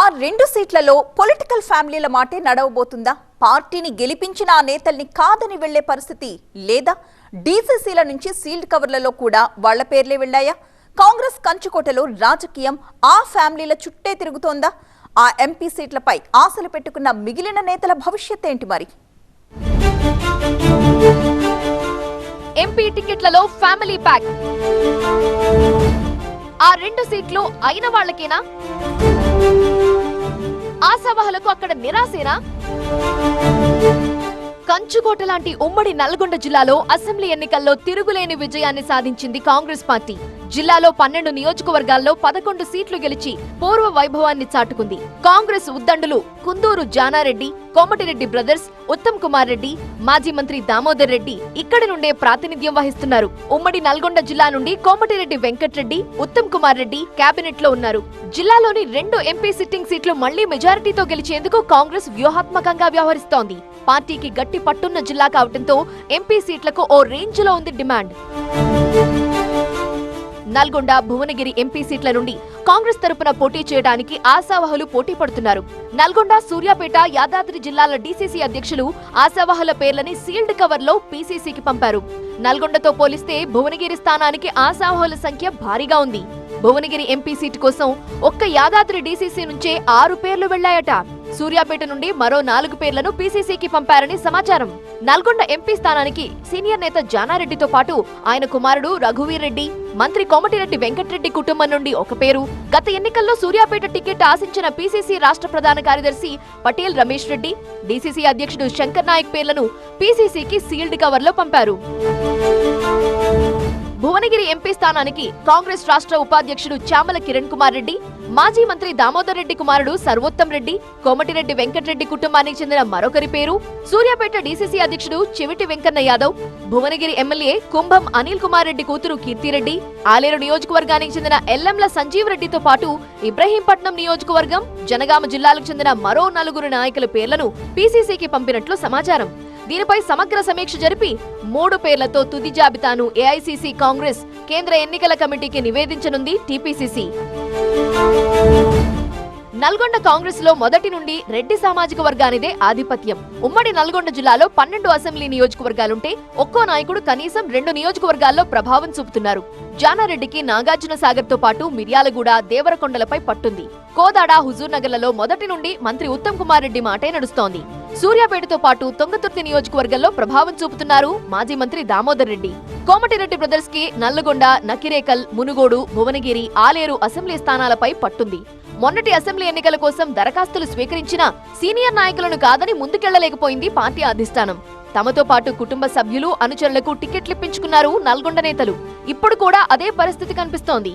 ఆ రెండు సీట్లలో పొలిటికల్ ఫ్యామిలీల మాటే నడవబోతుందా? పార్టీని గెలిపించిన ఆ నేతల్ని కాదని వెళ్ళే పరిస్థితి లేదా? డీసీసీల నుంచి సీల్డ్ కవర్లలో కూడా వాళ్ళ పేర్లే వెళ్ళాయా? కాంగ్రెస్ కంచుకోటలో రాజకీయం ఆ ఫ్యామిలీల చుట్టే తిరుగుతోందా? ఆ ఎంపీ సీట్లపై ఆశలు పెట్టుకున్న మిగిలిన నేతల భవిష్యత్ ఏంటి మరి? ఎంపీ టికెట్లలో ఫ్యామిలీ ప్యాక్. ఆ రెండు సీట్లు అయిన వాళ్ళకేనా? ఆశావహులకు అక్కడ నిరాశేనా కంచుకోట లాంటి ఉమ్మడి నల్గొండ జిల్లాలో అసెంబ్లీ ఎన్నికల్లో తిరుగులేని విజయాన్ని సాధించింది కాంగ్రెస్ పార్టీ. జిల్లాలో పన్నెండు నియోజకవర్గాల్లో పదకొండు సీట్లు గెలిచి పూర్వ వైభవాన్ని చాటుకుంది. కాంగ్రెస్ ఉద్దండులు కుందూరు జానారెడ్డి కోమటిరెడ్డి బ్రదర్స్ ఉత్తమ్ కుమార్ రెడ్డి మాజీ మంత్రి దామోదర్ రెడ్డి ఇక్కడి నుండే ప్రాతినిధ్యం వహిస్తున్నారు. ఉమ్మడి నల్గొండ జిల్లా నుండి కోమటిరెడ్డి వెంకట్రెడ్డి ఉత్తమ్ కుమార్ రెడ్డి కేబినెట్లో ఉన్నారు. జిల్లాలోని రెండు ఎంపీ సిట్టింగ్ సీట్లు మళ్ళీ మెజారిటీతో గెలిచేందుకు కాంగ్రెస్ వ్యూహాత్మకంగా వ్యవహరిస్తోంది. పార్టీకి గట్టి పట్టున్న జిల్లా కావడంతో ఎంపీ సీట్లకు ఓ రేంజ్లో ఉంది డిమాండ్. నల్గొండ భువనగిరి ఎంపీ సీట్ల నుండి కాంగ్రెస్ తరపున పోటీ చేయడానికి ఆశావహులు పోటీ పడుతున్నారు. నల్గొండ సూర్యాపేట యాదాద్రి జిల్లాల డీసీసీ అధ్యక్షులు ఆశావహుల పేర్లని సీల్డ్ కవర్లో పీసీసీకి పంపారు. నల్గొండతో పోలిస్తే భువనగిరి స్థానానికి ఆశావహుల సంఖ్య భారీగా ఉంది. భువనగిరి ఎంపీ సీటు కోసం ఒక్క యాదాద్రి డీసీసీ నుంచే ఆరు పేర్లు వెళ్ళాయట. సూర్యాపేట నుండి మరో నాలుగు పేర్లను పీసీసీకి పంపారని సమాచారం. నల్గొండ ఎంపీ స్థానానికి సీనియర్ నేత జానారెడ్డితో పాటు ఆయన కుమారుడు రఘువీర్ రెడ్డి మంత్రి కోమటిరెడ్డి వెంకటరెడ్డి కుటుంబం నుండి ఒక పేరు. గత ఎన్నికల్లో సూర్యాపేట టికెట్ ఆశించిన పీసీసీ రాష్ట్ర ప్రధాన కార్యదర్శి పటేల్ రమేష్ రెడ్డి డీసీసీ అధ్యక్షుడు శంకర్ నాయక్ పేర్లను పీసీసీకి సీల్డ్ కవర్లో పంపారు. భువనగిరి ఎంపీ స్థానానికి కాంగ్రెస్ రాష్ట్ర ఉపాధ్యక్షుడు చామల కిరణ్ కుమార్ రెడ్డి మాజీ మంత్రి దామోదర్ రెడ్డి కుమారుడు సర్వోత్తం రెడ్డి కోమటిరెడ్డి వెంకటరెడ్డి కుటుంబానికి చెందిన మరొకరి పేరు సూర్యాపేట డీసీసీ అధ్యక్షుడు చెవిటి వెంకన్న యాదవ్ భువనగిరి ఎమ్మెల్యే కుంభం అనిల్ కుమార్ రెడ్డి కూతురు కీర్తిరెడ్డి ఆలేరు నియోజకవర్గానికి చెందిన ఎల్లంల సంజీవ్ రెడ్డితో పాటు ఇబ్రహీంపట్నం నియోజకవర్గం జనగామ జిల్లాలకు చెందిన మరో నలుగురు నాయకుల పేర్లను పీసీసీకి పంపినట్లు సమాచారం. దీనిపై సమగ్ర సమీక్ష జరిపి మూడు పేర్లతో తుది జాబితాను ఏఐసిసి కాంగ్రెస్ కేంద్ర ఎన్నికల కమిటీకి నివేదించనుంది టీపీసీసీ. నల్గొండ కాంగ్రెస్లో మొదటి నుండి రెడ్డి సామాజిక వర్గానిదే ఆధిపత్యం. ఉమ్మడి నల్గొండ జిల్లాలో పన్నెండు అసెంబ్లీ నియోజకవర్గాలుంటే ఒక్కో నాయకుడు కనీసం రెండు నియోజకవర్గాల్లో ప్రభావం చూపుతున్నారు. జానారెడ్డికి నాగార్జున సాగర్తో పాటు మిర్యాలగూడ దేవరకొండలపై పట్టుంది. కోదాడ హుజూర్ నగర్లలో మొదటి నుండి మంత్రి ఉత్తమ్ కుమార్ రెడ్డి మాటే నడుస్తోంది. సూర్యాపేటతో పాటు తొంగతుర్తి నియోజకవర్గంలో ప్రభావం చూపుతున్నారు మాజీ మంత్రి దామోదర్ రెడ్డి. కోమటిరెడ్డి బ్రదర్స్కి నల్లగొండ నకిరేకల్ మునుగోడు భువనగిరి ఆలేరు అసెంబ్లీ స్థానాలపై పట్టుంది. మొన్నటి అసెంబ్లీ ఎన్నికల కోసం దరఖాస్తులు స్వీకరించిన సీనియర్ నాయకులను కాదని ముందుకెళ్ళలేకపోయింది పార్టీ అధిష్టానం. తమతో పాటు కుటుంబ సభ్యులు అనుచరులకు టికెట్లిప్పించుకున్నారు నల్గొండ నేతలు. ఇప్పుడు కూడా అదే పరిస్థితి కనిపిస్తోంది.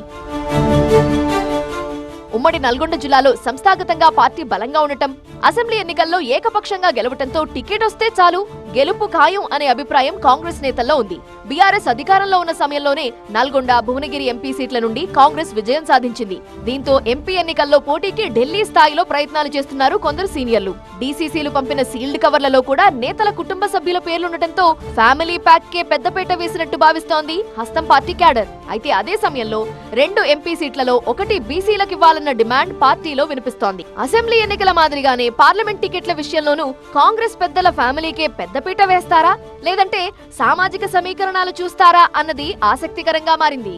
ఉమ్మడి నల్గొండ జిల్లాలో సంస్థాగతంగా పార్టీ బలంగా ఉండటం అసెంబ్లీ ఎన్నికల్లో ఏకపక్షంగా గెలవటంతో టికెట్ వస్తే చాలు. గెలుపు ఖాయం అనే అభిప్రాయం కాంగ్రెస్ నేతల్లో ఉంది. బీఆర్ఎస్ అధికారంలో ఉన్న సమయంలోనే నల్గొండ భువనగిరి ఎంపీ సీట్ల నుండి కాంగ్రెస్ విజయం సాధించింది. దీంతో ఎంపీ ఎన్నికల్లో పోటీకి ఢిల్లీ స్థాయిలో ప్రయత్నాలు చేస్తున్నారు కొందరు సీనియర్లు. డీసీసీలు పంపిన సీల్డ్ కవర్లలో కూడా నేతల కుటుంబ సభ్యుల పేర్లుండటంతో ఫ్యామిలీ ప్యాక్ కే పెద్దపేట వేసినట్టు భావిస్తోంది హస్తం పార్టీ క్యాడర్. అయితే అదే సమయంలో రెండు ఎంపీ సీట్లలో ఒకటి బీసీలకు ఇవ్వాలన్న డిమాండ్ పార్టీలో వినిపిస్తోంది. అసెంబ్లీ ఎన్నికల మాదిరిగానే పార్లమెంట్ టికెట్ల విషయంలోనూ కాంగ్రెస్ పెద్దల ఫ్యామిలీకే పెద్ద పెద్దపీట వేస్తారా? లేదంటే సామాజిక సమీకరణాలు చూస్తారా? అన్నది ఆసక్తికరంగా మారింది.